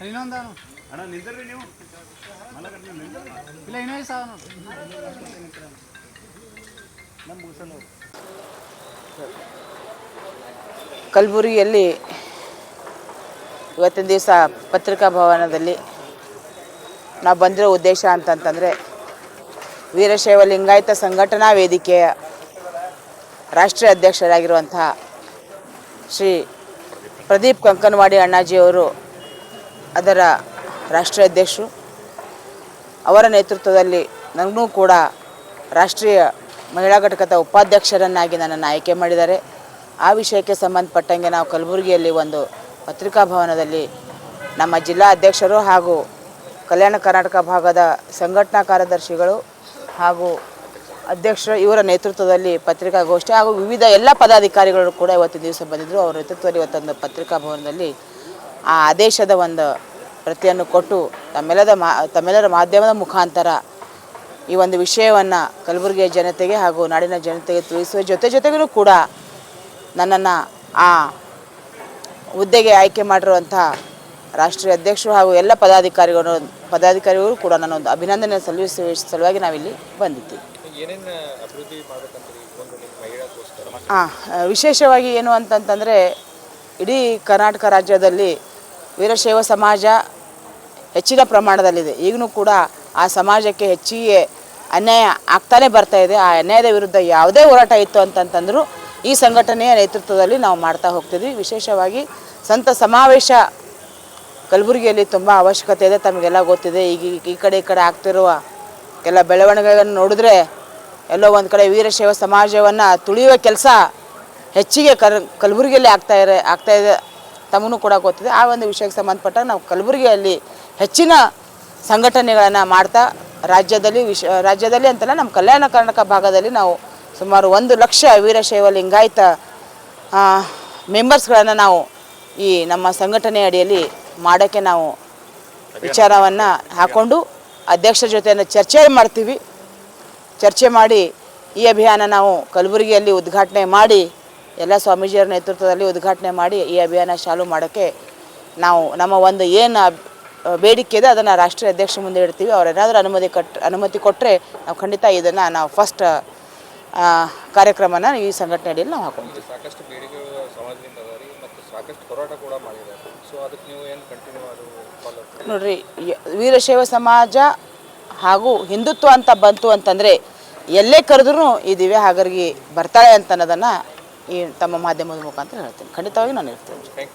ಇನ್ನೊಂದಾನು ಅಣ್ಣ ನಿಂತಿರ್ರಿ ನೀವು ಇಲ್ಲ ಇನ್ನೊಂದು ಸಾವ. ಕಲಬುರಗಿಯಲ್ಲಿ ಇವತ್ತಿನ ದಿವಸ ಪತ್ರಿಕಾ ಭವನದಲ್ಲಿ ನಾವು ಬಂದಿರೋ ಉದ್ದೇಶ ಅಂತಂತಂದರೆ ವೀರಶೈವ ಲಿಂಗಾಯತ ಸಂಘಟನಾ ವೇದಿಕೆಯ ರಾಷ್ಟ್ರೀಯ ಅಧ್ಯಕ್ಷರಾಗಿರುವಂತಹ ಶ್ರೀ ಪ್ರದೀಪ್ ಕಂಕನವಾಡಿ ಅಣ್ಣಾಜಿಯವರು ಅದರ ರಾಷ್ಟ್ರೀಯ ಅಧ್ಯಕ್ಷರು. ಅವರ ನೇತೃತ್ವದಲ್ಲಿ ನನಗೂ ಕೂಡ ರಾಷ್ಟ್ರೀಯ ಮಹಿಳಾ ಘಟಕದ ಉಪಾಧ್ಯಕ್ಷರನ್ನಾಗಿ ನನ್ನನ್ನು ಆಯ್ಕೆ ಮಾಡಿದ್ದಾರೆ. ಆ ವಿಷಯಕ್ಕೆ ಸಂಬಂಧಪಟ್ಟಂಗೆ ನಾವು ಕಲಬುರಗಿಯಲ್ಲಿ ಒಂದು ಪತ್ರಿಕಾ ಭವನದಲ್ಲಿ ನಮ್ಮ ಜಿಲ್ಲಾ ಅಧ್ಯಕ್ಷರು ಹಾಗೂ ಕಲ್ಯಾಣ ಕರ್ನಾಟಕ ಭಾಗದ ಸಂಘಟನಾ ಕಾರ್ಯದರ್ಶಿಗಳು ಹಾಗೂ ಅಧ್ಯಕ್ಷರು ಇವರ ನೇತೃತ್ವದಲ್ಲಿ ಪತ್ರಿಕಾಗೋಷ್ಠಿ ಹಾಗೂ ವಿವಿಧ ಎಲ್ಲ ಪದಾಧಿಕಾರಿಗಳು ಕೂಡ ಇವತ್ತಿನ ದಿವಸ ಬಂದಿದ್ದರು ಅವರ ನೇತೃತ್ವದಲ್ಲಿ ಇವತ್ತೊಂದು ಪತ್ರಿಕಾ ಭವನದಲ್ಲಿ ಆ ಆದೇಶದ ಒಂದು ಪ್ರತಿಯನ್ನು ಕೊಟ್ಟು ತಮ್ಮೆಲ್ಲದ ಮಾ, ತಮ್ಮೆಲ್ಲರ ಮಾಧ್ಯಮದ ಮುಖಾಂತರ ಈ ಒಂದು ವಿಷಯವನ್ನು ಕಲಬುರಗಿಯ ಜನತೆಗೆ ಹಾಗೂ ನಾಡಿನ ಜನತೆಗೆ ತಿಳಿಸುವ ಜೊತೆ ಜೊತೆಗೂ ಕೂಡ ನನ್ನನ್ನು ಆ ಹುದ್ದೆಗೆ ಆಯ್ಕೆ ಮಾಡಿರುವಂಥ ರಾಷ್ಟ್ರೀಯ ಅಧ್ಯಕ್ಷರು ಹಾಗೂ ಎಲ್ಲ ಪದಾಧಿಕಾರಿಗಳು ಪದಾಧಿಕಾರಿಗಳು ಕೂಡ ನಾನೊಂದು ಅಭಿನಂದನೆ ಸಲ್ಲಿಸುವ ಸಲುವಾಗಿ ನಾವಿಲ್ಲಿ ಬಂದಿದ್ದೀವಿ. ಹಾಂ ವಿಶೇಷವಾಗಿ ಏನು ಅಂತಂತಂದರೆ ಇಡೀ ಕರ್ನಾಟಕ ರಾಜ್ಯದಲ್ಲಿ ವೀರಶೈವ ಸಮಾಜ ಹೆಚ್ಚಿನ ಪ್ರಮಾಣದಲ್ಲಿದೆ. ಈಗಲೂ ಕೂಡ ಆ ಸಮಾಜಕ್ಕೆ ಹೆಚ್ಚಿಗೆ ಅನ್ಯಾಯ ಆಗ್ತಾನೆ ಬರ್ತಾ ಇದೆ. ಆ ಅನ್ಯಾಯದ ವಿರುದ್ಧ ಯಾವುದೇ ಹೋರಾಟ ಇತ್ತು ಅಂತಂತಂದರೂ ಈ ಸಂಘಟನೆಯ ನೇತೃತ್ವದಲ್ಲಿ ನಾವು ಮಾಡ್ತಾ ಹೋಗ್ತಿದ್ವಿ. ವಿಶೇಷವಾಗಿ ಸಂತ ಸಮಾವೇಶ ಕಲಬುರಗಿಯಲ್ಲಿ ತುಂಬ ಅವಶ್ಯಕತೆ ಇದೆ, ತಮಗೆಲ್ಲ ಗೊತ್ತಿದೆ. ಈಗ ಈ- ಕಡೆ ಈ ಕಡೆ ಆಗ್ತಿರುವ ಎಲ್ಲ ಬೆಳವಣಿಗೆಗಳನ್ನು ನೋಡಿದ್ರೆ ಎಲ್ಲೋ ಒಂದು ಕಡೆ ವೀರಶೈವ ಸಮಾಜವನ್ನು ತುಳಿಯುವ ಕೆಲಸ ಹೆಚ್ಚಿಗೆ ಕರ್ ಕಲಬುರಗಿಯಲ್ಲಿ ಆಗ್ತಾ ಇರ ಆಗ್ತಾ ಇದೆ ತಮಗೂ ಕೂಡ ಗೊತ್ತಿದೆ. ಆ ಒಂದು ವಿಷಯಕ್ಕೆ ಸಂಬಂಧಪಟ್ಟಾಗ ನಾವು ಕಲಬುರಗಿಯಲ್ಲಿ ಹೆಚ್ಚಿನ ಸಂಘಟನೆಗಳನ್ನು ಮಾಡ್ತಾ ರಾಜ್ಯದಲ್ಲಿ ವಿಶ ರಾಜ್ಯದಲ್ಲಿ ಅಂತಲ್ಲ, ನಮ್ಮ ಕಲ್ಯಾಣ ಕರ್ನಾಟಕ ಭಾಗದಲ್ಲಿ ನಾವು ಸುಮಾರು ಒಂದು ಲಕ್ಷ ವೀರಶೈವ ಲಿಂಗಾಯತ ಮೆಂಬರ್ಸ್ಗಳನ್ನು ನಾವು ಈ ನಮ್ಮ ಸಂಘಟನೆ ಅಡಿಯಲ್ಲಿ ಮಾಡೋಕ್ಕೆ ನಾವು ವಿಚಾರವನ್ನು ಹಾಕ್ಕೊಂಡು ಅಧ್ಯಕ್ಷರ ಜೊತೆಯನ್ನು ಚರ್ಚೆ ಮಾಡ್ತೀವಿ. ಚರ್ಚೆ ಮಾಡಿ ಈ ಅಭಿಯಾನ ನಾವು ಕಲಬುರಗಿಯಲ್ಲಿ ಉದ್ಘಾಟನೆ ಮಾಡಿ, ಎಲ್ಲ ಸ್ವಾಮೀಜಿಯವರ ನೇತೃತ್ವದಲ್ಲಿ ಉದ್ಘಾಟನೆ ಮಾಡಿ ಈ ಅಭಿಯಾನ ಚಾಲೂ ಮಾಡೋಕ್ಕೆ ನಾವು ನಮ್ಮ ಒಂದು ಏನು ಬೇಡಿಕೆ ಇದೆ, ಅದನ್ನು ರಾಷ್ಟ್ರೀಯ ಅಧ್ಯಕ್ಷ ಮುಂದೆ ಇಡ್ತೀವಿ. ಅವರೇನಾದರೂ ಅನುಮತಿ ಕಟ್, ಅನುಮತಿ ಕೊಟ್ಟರೆ ನಾವು ಖಂಡಿತ ಇದನ್ನು ನಾವು ಫಸ್ಟ್ ಕಾರ್ಯಕ್ರಮನ ಈ ಸಂಘಟನೆ ಅಡಿಯಲ್ಲಿ ನಾವು ಹಾಕೊಂಡ್ವಿ ಸಾಕಷ್ಟು ಬೇಡಿಕೆಗಳು ಸಮಾಜದಿಂದ ಮತ್ತು ಸಾಕಷ್ಟು ಹೋರಾಟ ಕೂಡ ಮಾಡಿದ್ದಾರೆ. ಸೊ ಅದಕ್ಕೆ ನೀವು ಏನು ಕಂಟಿನ್ಯೂ ಅದು ನೋಡ್ರಿ ವೀರಶೈವ ಸಮಾಜ ಹಾಗೂ ಹಿಂದುತ್ವ ಅಂತ ಬಂತು ಅಂತಂದರೆ ಎಲ್ಲೇ ಕರೆದ್ರೂ ಈ ದಿವ್ಯ ಹಾಗರಿಗೆ ಬರ್ತಾಳೆ ಅಂತ ಅನ್ನೋದನ್ನು ಈ ತಮ್ಮ ಮಾಧ್ಯಮದ ಮುಖಾಂತರ ಹೇಳ್ತೀನಿ. ಖಂಡಿತವಾಗಿ ನಾನು ಹೇಳ್ತೀನಿ.